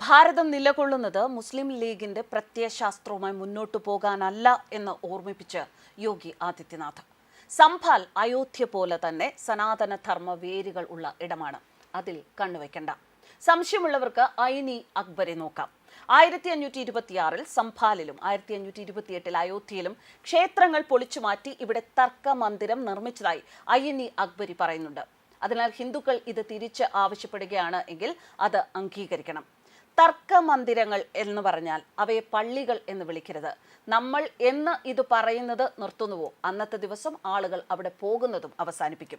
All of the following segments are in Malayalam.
ഭാരതം നിലകൊള്ളുന്നത് മുസ്ലിം ലീഗിന്റെ പ്രത്യയശാസ്ത്രവുമായി മുന്നോട്ടു പോകാനല്ല എന്ന് ഓർമ്മിപ്പിച്ച് യോഗി ആദിത്യനാഥ്. സംഭാൽ അയോധ്യ പോലെ തന്നെ സനാതന ധർമ്മ വേരുകൾ ഉള്ള ഇടമാണ്. അതിൽ കണ്ണുവെക്കണ്ട സംശയമുള്ളവർക്ക് ഐനി അക്ബരെ നോക്കാം. ആയിരത്തി അഞ്ഞൂറ്റി ഇരുപത്തിയാറിൽ സംഭാലിലും ആയിരത്തി അഞ്ഞൂറ്റി ഇരുപത്തിയെട്ടിൽ അയോധ്യയിലും ക്ഷേത്രങ്ങൾ പൊളിച്ചു മാറ്റി ഇവിടെ തർക്ക മന്ദിരം നിർമ്മിച്ചതായി ഐനി അക്ബരി പറയുന്നുണ്ട്. അതിനാൽ ഹിന്ദുക്കൾ ഇത് തിരിച്ച് ആവശ്യപ്പെടുകയാണ് എങ്കിൽ അത് അംഗീകരിക്കണം. തർക്ക മന്ദിരങ്ങൾ എന്ന് പറഞ്ഞാൽ അവയെ പള്ളികൾ എന്ന് വിളിക്കരുത്. നമ്മൾ എന്ന് ഇത് പറയുന്നത് നിർത്തുന്നുവോ? അന്നത്തെ ദിവസം ആളുകൾ അവിടെ പോകുന്നതും അവസാനിപ്പിക്കും.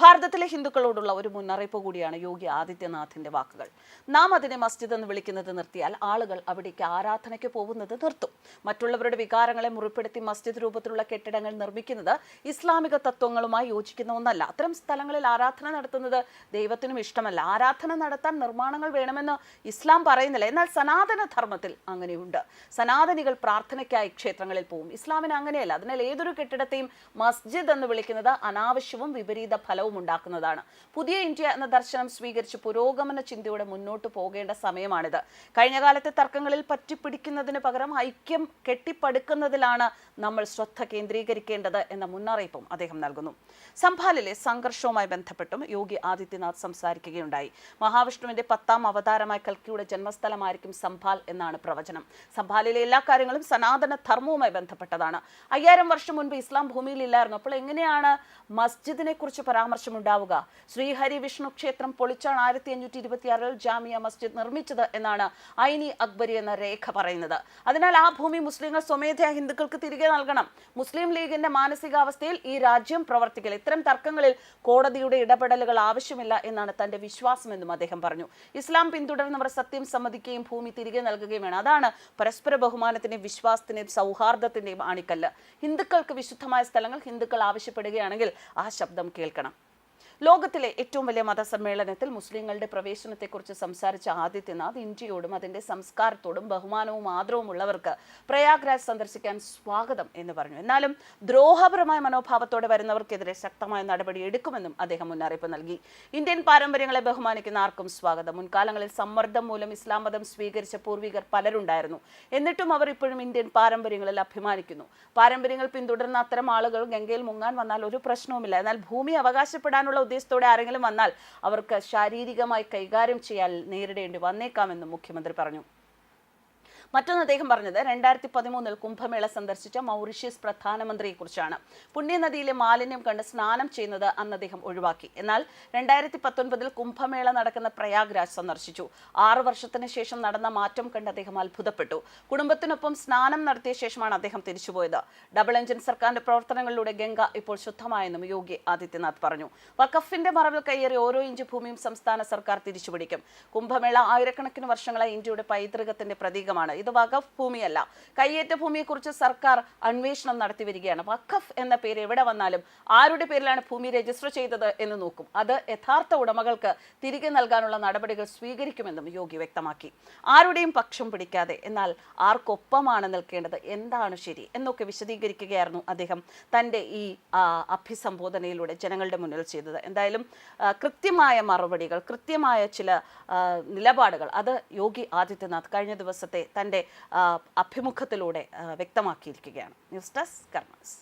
ഭാരതത്തിലെ ഹിന്ദുക്കളോടുള്ള ഒരു മുന്നറിയിപ്പ് കൂടിയാണ് യോഗി ആദിത്യനാഥിന്റെ വാക്കുകൾ. നാം അതിനെ മസ്ജിദ് എന്ന് വിളിക്കുന്നത് നിർത്തിയാൽ ആളുകൾ അവിടേക്ക് ആരാധനയ്ക്ക് പോകുന്നത് നിർത്തും. മറ്റുള്ളവരുടെ വികാരങ്ങളെ മുറിപ്പെടുത്തി മസ്ജിദ് രൂപത്തിലുള്ള കെട്ടിടങ്ങൾ നിർമ്മിക്കുന്നത് ഇസ്ലാമിക തത്വങ്ങളുമായി യോജിക്കുന്ന ഒന്നല്ല. അത്തരം സ്ഥലങ്ങളിൽ ആരാധന നടത്തുന്നത് ദൈവത്തിനും ഇഷ്ടമല്ല. ആരാധന നടത്താൻ നിർമ്മാണങ്ങൾ വേണമെന്ന് ഇസ്ലാം പറയുന്നില്ല. എന്നാൽ സനാതന ധർമ്മത്തിൽ അങ്ങനെയുണ്ട്. സനാതനികൾ പ്രാർത്ഥനയ്ക്കായി ക്ഷേത്രങ്ങളിൽ പോകും ഇസ്ലാമിന് അങ്ങനെയല്ല. അതിനാൽ ഏതൊരു കെട്ടിടത്തെയും മസ്ജിദ് എന്ന് വിളിക്കുന്നത് അനാവശ്യവും വിപരീത ഫലവും ഉണ്ടാക്കുന്നതാണ് പുതിയ ഇന്ത്യ എന്ന ദർശനം സ്വീകരിച്ച് പുരോഗമന ചിന്തയോടെ മുന്നോട്ട് പോകേണ്ട സമയമാണിത്. കഴിഞ്ഞ കാലത്തെ തർക്കങ്ങളിൽ പറ്റിപ്പിടിക്കുന്നതിന് പകരം ഐക്യം കെട്ടിപ്പടുക്കുന്നതിലാണ് നമ്മൾ ശ്രദ്ധ കേന്ദ്രീകരിക്കേണ്ടത് എന്ന മുന്നറിയിപ്പും അദ്ദേഹം നൽകുന്നു. സംഭാലിലെ സംഘർഷവുമായി ബന്ധപ്പെട്ടും യോഗി ആദിത്യനാഥ് സംസാരിക്കുകയുണ്ടായി. മഹാവിഷ്ണുവിന്റെ പത്താം അവതാരമായ കൽക്കിയുടെ ജന്മസ്ഥലമായിരിക്കും സംഭാൽ എന്നാണ് പ്രവചനം. സംഭാലിലെ എല്ലാ കാര്യങ്ങളും സനാതന ധർമ്മവുമായി ബന്ധപ്പെട്ടതാണ്. അയ്യായിരം വർഷം മുൻപ് ഇസ്ലാം ഭൂമിയിൽ ഇല്ലായിരുന്നു. അപ്പോൾ എങ്ങനെയാണ് മസ്ജിദിനെ കുറിച്ച് പരാമർശമുണ്ടാവുക ശ്രീഹരി വിഷ്ണു ക്ഷേത്രം പൊളിച്ചാണ് ആയിരത്തി അഞ്ഞൂറ്റി ഇരുപത്തിയാറിൽ ജാമിയ മസ്ജിദ് നിർമ്മിച്ചത് എന്നാണ് ഐനി അക്ബരി എന്ന രേഖ പറയുന്നത്. അതിനാൽ ആ ഭൂമി മുസ്ലിങ്ങൾ സ്വമേധയാ ഹിന്ദുക്കൾക്ക് തിരികെ നൽകണം. മുസ്ലിം ലീഗിന്റെ മാനസികാവസ്ഥയിൽ ഈ രാജ്യം പ്രവർത്തിക്കില്ല ഇത്തരം തർക്കങ്ങളിൽ കോടതിയുടെ ഇടപെടലുകൾ ആവശ്യമില്ല എന്നാണ് തന്റെ വിശ്വാസമെന്നും അദ്ദേഹം പറഞ്ഞു. ഇസ്ലാം പിന്തുടരുന്നവർ സത്യം സമ്മതിക്കുകയും ഭൂമി തിരികെ നൽകുകയും വേണം അതാണ് പരസ്പര ബഹുമാനത്തിന്റെയും വിശ്വാസത്തിന്റെയും സൗഹാർദ്ദത്തിന്റെയും ആണിക്കല്ല് ഹിന്ദുക്കൾക്ക് വിശുദ്ധമായ സ്ഥലങ്ങൾ ഹിന്ദുക്കൾ ആവശ്യപ്പെടുകയാണെങ്കിൽ ആ ശബ്ദം കേൾക്കണം. ലോകത്തിലെ ഏറ്റവും വലിയ മതസമ്മേളനത്തിൽ മുസ്ലിങ്ങളുടെ പ്രവേശനത്തെക്കുറിച്ച് സംസാരിച്ച ആദിത്യനാഥ് ഇന്ത്യയോടും അതിന്റെ സംസ്കാരത്തോടും ബഹുമാനവും ആദരവും ഉള്ളവർക്ക് പ്രയാഗ്രാജ് സന്ദർശിക്കാൻ സ്വാഗതം എന്ന് പറഞ്ഞു. എന്നാലും ദ്രോഹപരമായ മനോഭാവത്തോടെ വരുന്നവർക്കെതിരെ ശക്തമായ നടപടി എടുക്കുമെന്നും അദ്ദേഹം മുന്നറിയിപ്പ് നൽകി. ഇന്ത്യൻ പാരമ്പര്യങ്ങളെ ബഹുമാനിക്കുന്ന ആർക്കും സ്വാഗതം. മുൻകാലങ്ങളിൽ സമ്മർദ്ദം മൂലം ഇസ്ലാം മതം സ്വീകരിച്ച പൂർവികർ പലരുണ്ടായിരുന്നു. എന്നിട്ടും അവർ ഇപ്പോഴും ഇന്ത്യൻ പാരമ്പര്യങ്ങളിൽ അഭിമാനിക്കുന്നു. പാരമ്പര്യങ്ങൾ പിന്തുടരുന്ന അത്തരം ആളുകൾ ഗംഗയിൽ മുങ്ങാൻ വന്നാൽ ഒരു പ്രശ്നവുമില്ല. എന്നാൽ ഭൂമി അവകാശപ്പെടാനുള്ള ഉദ്ദേശത്തോടെ ആരെങ്കിലും വന്നാൽ അവർക്ക് ശാരീരികമായി കൈകാര്യം ചെയ്യാൻ നേരിടേണ്ടി വന്നേക്കാമെന്നും മുഖ്യമന്ത്രി പറഞ്ഞു മറ്റൊന്ന് അദ്ദേഹം പറഞ്ഞത് രണ്ടായിരത്തി പതിമൂന്നിൽ കുംഭമേള സന്ദർശിച്ച മൗറീഷ്യസ് പ്രധാനമന്ത്രിയെക്കുറിച്ചാണ്. പുണ്യനദിയിലെ മാലിന്യം കണ്ട് സ്നാനം ചെയ്യുന്നത് അന്ന് അദ്ദേഹം ഒഴിവാക്കി. എന്നാൽ രണ്ടായിരത്തി പത്തൊൻപതിൽ കുംഭമേള നടക്കുന്ന പ്രയാഗ്രാജ് സന്ദർശിച്ചു. ആറു വർഷത്തിന് ശേഷം നടന്ന മാറ്റം കണ്ട് അദ്ദേഹം അത്ഭുതപ്പെട്ടു. കുടുംബത്തിനൊപ്പം സ്നാനം നടത്തിയ ശേഷമാണ് അദ്ദേഹം തിരിച്ചുപോയത്. ഡബിൾ എഞ്ചിൻ സർക്കാരിന്റെ പ്രവർത്തനങ്ങളിലൂടെ ഗംഗ ഇപ്പോൾ ശുദ്ധമായെന്നും യോഗി ആദിത്യനാഥ് പറഞ്ഞു. വഖഫിന്റെ മറവിൽ കയ്യേറി ഓരോ ഇഞ്ച് ഭൂമിയും സംസ്ഥാന സർക്കാർ തിരിച്ചുപിടിക്കും. കുംഭമേള ആയിരക്കണക്കിന് വർഷങ്ങളായി ഇന്ത്യയുടെ പൈതൃകത്തിന്റെ പ്രതീകമാണ് ഇത് വഖഫ് ഭൂമിയല്ല. കയ്യേറ്റ ഭൂമിയെക്കുറിച്ച് സർക്കാർ അന്വേഷണം നടത്തി വരികയാണ് വഖഫ് എന്ന പേര് എവിടെ വന്നാലും ആരുടെ പേരിലാണ് ഭൂമി രജിസ്റ്റർ ചെയ്തത് എന്ന് നോക്കും. അത് യഥാർത്ഥ ഉടമകൾക്ക് തിരികെ നൽകാനുള്ള നടപടികൾ സ്വീകരിക്കുമെന്നും യോഗി വ്യക്തമാക്കി. ആരുടെയും പക്ഷം പിടിക്കാതെ എന്നാൽ ആർക്കൊപ്പമാണ് നിൽക്കേണ്ടത് എന്താണ് ശരി എന്നൊക്കെ വിശദീകരിക്കുകയായിരുന്നു അദ്ദേഹം തന്റെ ഈ അഭിസംബോധനയിലൂടെ ജനങ്ങളുടെ മുന്നിൽ ചെയ്തത്. എന്തായാലും കൃത്യമായ മറുപടികൾ കൃത്യമായ ചില നിലപാടുകൾ അത് യോഗി ആദിത്യനാഥ് കഴിഞ്ഞ ദിവസത്തെ തന്റെ ആ, അഭിമുഖത്തിലൂടെ വ്യക്തമാക്കിയിരിക്കുകയാണ്. News desk കർമ്മസ്